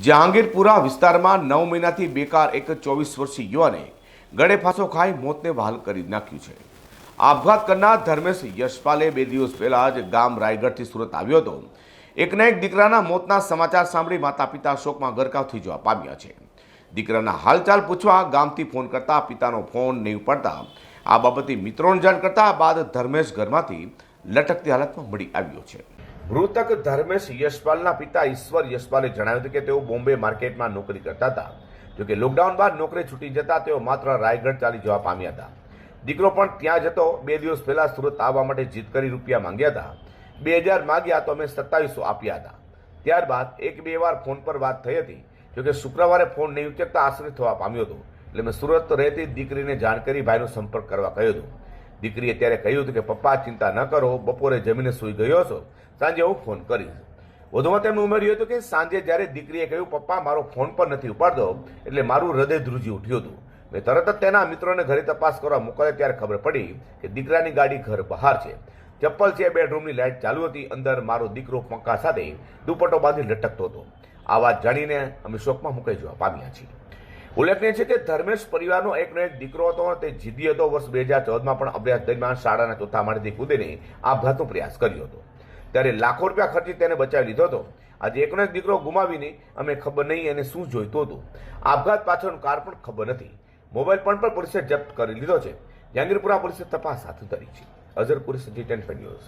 જહાંગીરપુરા વિસ્તારમાં નવ મહિનાથી બેકાર એક ચોવીસ વર્ષીય યુવાને ગળે ફાંસો ખાઈ મોતને વહાલ કરી નાખ્યું છે. આપઘાત કરનાર ધર્મેશ યશપાલે બે દિવસ પહેલા જ ગામ રાયગઢથી સુરત આવ્યો હતો. એકના એક દીકરાના મોતના સમાચાર સાંભળી માતા પિતા શોકમાં ગરકાવ થઈ જવા પામ્યા છે. દીકરાના હાલચાલ પૂછવા ગામથી ફોન કરતા પિતાનો ફોન નહીં ઉપાડતા આ બાબતે મિત્રોને જાણ કરતા બાદ ધર્મેશ ઘરમાંથી લટકતી હાલતમાં મળી આવ્યો છે. મૃતક ધર્મેશ યશપાલના પિતા ઈશ્વર યશપાલે જણાવ્યું હતું કે તેઓ બોમ્બે માર્કેટમાં નોકરી કરતા હતા. જોકે લોકડાઉન બાદ નોકરી છૂટી જતા તેઓ માત્ર રાયગઢ ચાલી જવા પામ્યા હતા. દીકરો પણ ત્યાં જતો બે દિવસ પહેલા સુરત આવવા માટે જીદ કરી રૂપિયા માંગ્યા હતા. બે હજાર માંગ્યા તો અમે સત્તાવીસો આપ્યા હતા. ત્યારબાદ એક બે વાર ફોન પર વાત થઈ હતી. જોકે શુક્રવારે ફોન નહીં ઉચકતા આશ્રિત થવા પામ્યો હતો. એટલે મેં સુરત રહેતી દીકરીને જાણ કરી ભાઈનો સંપર્ક કરવા કહ્યો હતું. દીકરીએ ત્યારે કહ્યું હતું કે, પપ્પા, ચિંતા ન કરો, બપોરે જમીને સૂઈ ગયો છો. સાંજે હું ફોન કરીશ. વધુમાં તેમણે ઉમેર્યું હતું કે, સાંજે જ્યારે દીકરીએ કહ્યું, પપ્પા, મારો ફોન પણ નથી ઉપાડતો, એટલે મારું હૃદય ધ્રુજી ઉઠ્યું હતું. મેં તરત જ તેના મિત્રોને ઘરે તપાસ કરવા મોકલે ત્યારે ખબર પડી કે દીકરાની ગાડી ઘર બહાર છે. ચપ્પલ છે બેડરૂમની લાઇટ ચાલુ હતી, અંદર મારો દીકરો પંખા સાથે દુપટ્ટો બાંધી લટકતો હતો. આ વાત જાણીને અમે શોકમાં મુકાઈ જવા પામ્યા છીએ. ઉલ્લેખનીય છે કે ધર્મેશ પરિવારનો એકનો એક દીકરો હતો. તે જીદી હતો વર્ષ બે હજાર ચૌદમાં પણ અભ્યાસ દરમિયાન શાળાના ચોથા માળેથી કૂદીને આપઘાતનો પ્રયાસ કર્યો હતો. ત્યારે લાખો રૂપિયા ખર્ચી તેને બચાવી લીધો હતો. આજે એકનો એક દીકરો ગુમાવીને અમે ખબર નહીં એને શું જોઈતું હતું. આપઘાત પાછળનું કાર પણ ખબર નથી. મોબાઈલ પણ પણ પોલીસે જપ્ત કરી લીધો છે. જહાંગીરપુરા પોલીસે તપાસ હાથ ધરી છે. Azhar city G ten news.